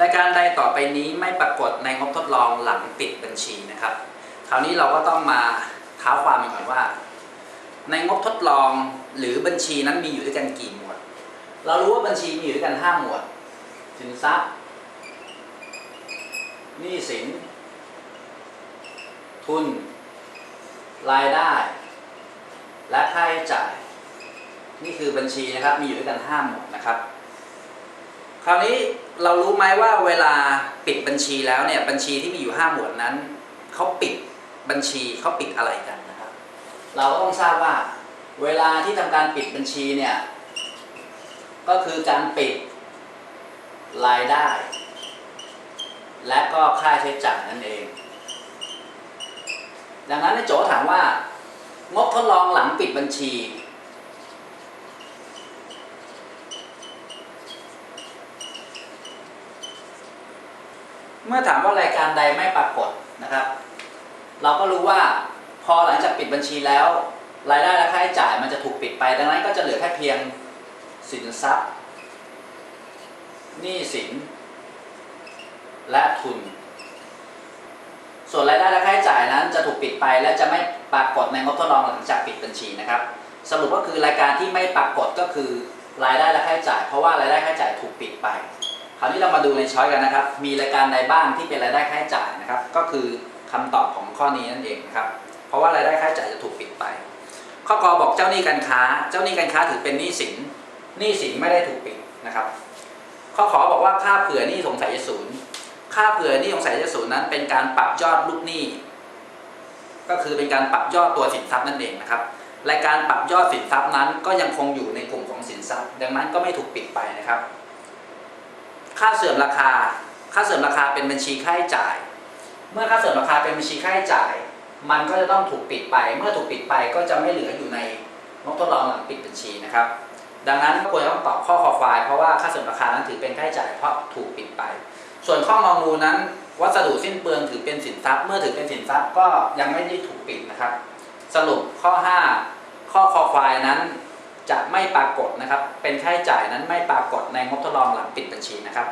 รายการใดต่อไปนี้ไม่ปรากฏในงบทดลองหลังปิดบัญชีนะครับ คราวนี้เราก็ต้องมาเท้าความกันก่อนว่า ในงบทดลองหรือบัญชีนั้นมีอยู่ด้วยกันกี่หมวด เรารู้ว่าบัญชีมีอยู่ด้วยกัน 5 หมวด สินทรัพย์หนี้สิน ทุน รายได้ และค่าใช้จ่าย นี่คือบัญชีนะครับ มีอยู่ด้วยกัน 5 หมวดนะครับ คราวนี้เรารู้ไหมว่าเวลาปิดบัญชีแล้วเนี่ยบัญชีที่มีอยู่ 5 หมวดนั้นเขาปิดบัญชีเขาปิดอะไรกันนะครับ เราก็ต้องทราบว่าเวลาที่ทำการปิดบัญชีเนี่ยก็คือการปิดรายได้ และก็ค่าใช้จ่ายนั่นเอง ดังนั้นในโจถามว่างบทดลองหลังปิดบัญชี เมื่อถามว่ารายการใดไม่ปรากฏนะครับ เราก็รู้ว่าพอหลังจากปิดบัญชีแล้ว รายได้และค่าใช้จ่ายมันจะถูกปิดไป ดังนั้นก็จะเหลือแค่เพียงสินทรัพย์หนี้สิน และทุน ส่วนรายได้และค่าใช้จ่ายนั้นจะถูกปิดไป และจะไม่ปรากฏในงบทดลองหลังจากปิดบัญชีนะครับ สรุปก็คือรายการที่ไม่ปรากฏก็คือรายได้และค่าใช้จ่าย เพราะว่ารายได้ค่าใช้จ่ายถูกปิดไป ราวนี้เรามาดูในช้อยกันนะครับ มีรายการใดบ้างที่เป็นรายได้ค่าใช้จ่ายนะครับ ก็คือคำตอบของข้อนี้นั่นเองนะครับ เพราะว่ารายได้ค่าใช้จ่ายจะถูกปิดไป ข้อกอบอกเจ้าหนี้การค้า เจ้าหนี้การค้าถือเป็นหนี้สิน หนี้สินไม่ได้ถูกปิดนะครับ ข้อขอบอกว่าค่าเผื่อหนี้สงสัยจะศูนย์ ค่าเผื่อหนี้สงสัยจะศูนย์นั้นเป็นการปรับยอดลูกหนี้ ก็คือเป็นการปรับยอดตัวสินทรัพย์นั่นเองนะครับ รายการปรับยอดสินทรัพย์นั้นก็ยังคงอยู่ในกลุ่มของสินทรัพย์ ดังนั้นก็ไม่ถูกปิดไปนะครับ ค่าเสื่อมราคา ค่าเสื่อมราคาเป็นบัญชีค่าใช้จ่าย เมื่อค่าเสื่อมราคาเป็นบัญชีค่าใช้จ่าย มันก็จะต้องถูกปิดไป เมื่อถูกปิดไปก็จะไม่เหลืออยู่ในงบทดลองหลังปิดบัญชีนะครับ ดังนั้นก็ควรจะต้องตอบข้อคอควายเพราะว่าค่าเสื่อมราคานั้นถือเป็นค่าใช้จ่ายเพราะถูกปิดไป ส่วนข้ององูนั้น วัสดุสิ้นเปลืองถือเป็นสินทรัพย์ เมื่อถือเป็นสินทรัพย์ก็ยังไม่ได้ถูกปิดนะครับ สรุปข้อ 5 ข้อคอควายนั้น จะไม่ปรากฏนะครับ เป็นค่าใช้จ่ายนั้นไม่ปรากฏในงบทดลองหลังปิดบัญชีนะครับ